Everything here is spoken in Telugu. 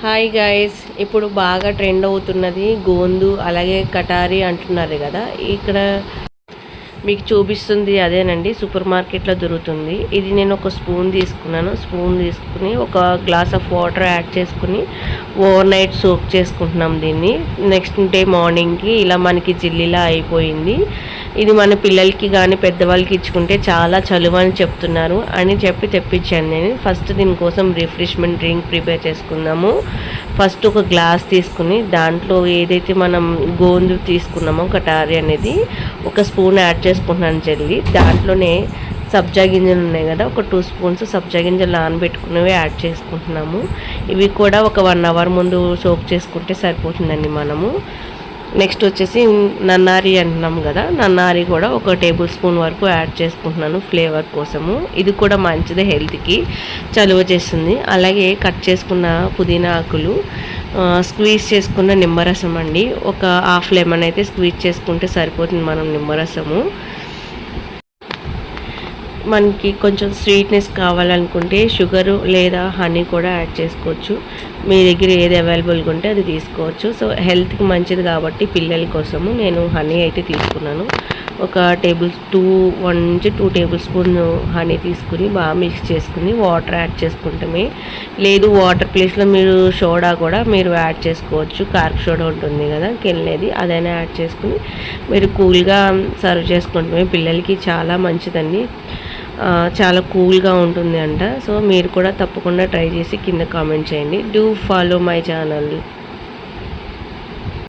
హాయ్ గైస్ ఇప్పుడు బాగా ట్రెండ్ అవుతున్నది గోందు అలాగే కటారి అంటున్నారు కదా. ఇక్కడ మీకు చూపిస్తుంది అదేనండి. సూపర్ మార్కెట్లో దొరుకుతుంది. ఇది నేను ఒక స్పూన్ తీసుకున్నాను. స్పూన్ తీసుకుని ఒక గ్లాస్ ఆఫ్ వాటర్ యాడ్ చేసుకుని ఓవర్ నైట్ సోక్ చేసుకుంటున్నాం దీన్ని. నెక్స్ట్ డే మార్నింగ్కి ఇలా మనకి జిల్లిలా అయిపోయింది. ఇది మన పిల్లలకి కానీ పెద్దవాళ్ళకి ఇచ్చుకుంటే చాలా చలువ అని చెప్తున్నారు. అని చెప్పి తెప్పించాను నేను. ఫస్ట్ దీనికోసం రిఫ్రెష్మెంట్ డ్రింక్ ప్రిపేర్ చేసుకుందాము. ఫస్ట్ ఒక గ్లాస్ తీసుకుని దాంట్లో ఏదైతే మనం గోందు తీసుకున్నామో కటారి అనేది ఒక స్పూన్ యాడ్ చేసుకుంటున్నాను జల్లి. దాంట్లోనే సబ్జా గింజలు ఉన్నాయి కదా ఒక టూ స్పూన్స్ సబ్జా గింజలు నానబెట్టుకున్నవి యాడ్ చేసుకుంటున్నాము. ఇవి కూడా ఒక వన్ అవర్ ముందు సోక్ చేసుకుంటే సరిపోతుందండి మనము. నెక్స్ట్ వచ్చేసి నన్నారి అంటున్నాం కదా నన్నారి కూడా ఒక టేబుల్ స్పూన్ వరకు యాడ్ చేసుకుంటున్నాను ఫ్లేవర్ కోసము. ఇది కూడా మంచిదే హెల్త్కి చలువ చేస్తుంది. అలాగే కట్ చేసుకున్న పుదీనా ఆకులు స్క్వీజ్ చేసుకున్న నిమ్మరసం అండి. ఒక హాఫ్ లెమన్ అయితే స్క్వీజ్ చేసుకుంటే సరిపోతుంది మనం నిమ్మరసము. మనకి కొంచెం స్వీట్నెస్ కావాలనుకుంటే షుగరు లేదా హనీ కూడా యాడ్ చేసుకోవచ్చు. మీ దగ్గర ఏది అవైలబుల్గా ఉంటే అది తీసుకోవచ్చు. సో హెల్త్కి మంచిది కాబట్టి పిల్లల కోసము నేను హనీ అయితే తీసుకున్నాను. ఒక టేబుల్ టూ వన్ నుంచి టూ టేబుల్ స్పూన్ హనీ తీసుకుని బాగా మిక్స్ చేసుకుని వాటర్ యాడ్ చేసుకుంటామే. లేదు వాటర్ ప్లేస్లో మీరు సోడా కూడా మీరు యాడ్ చేసుకోవచ్చు. కార్క్ సోడా ఉంటుంది కదా కెళ్ళేది అదైనా యాడ్ చేసుకుని మీరు కూల్గా సర్వ్ చేసుకుంటామే. పిల్లలకి చాలా మంచిదండి. చాలా కూల్గా ఉంటుంది అంట సో మీరు కూడా తప్పకుండా ట్రై చేసి కింద కామెంట్ చేయండి. Do follow my channel.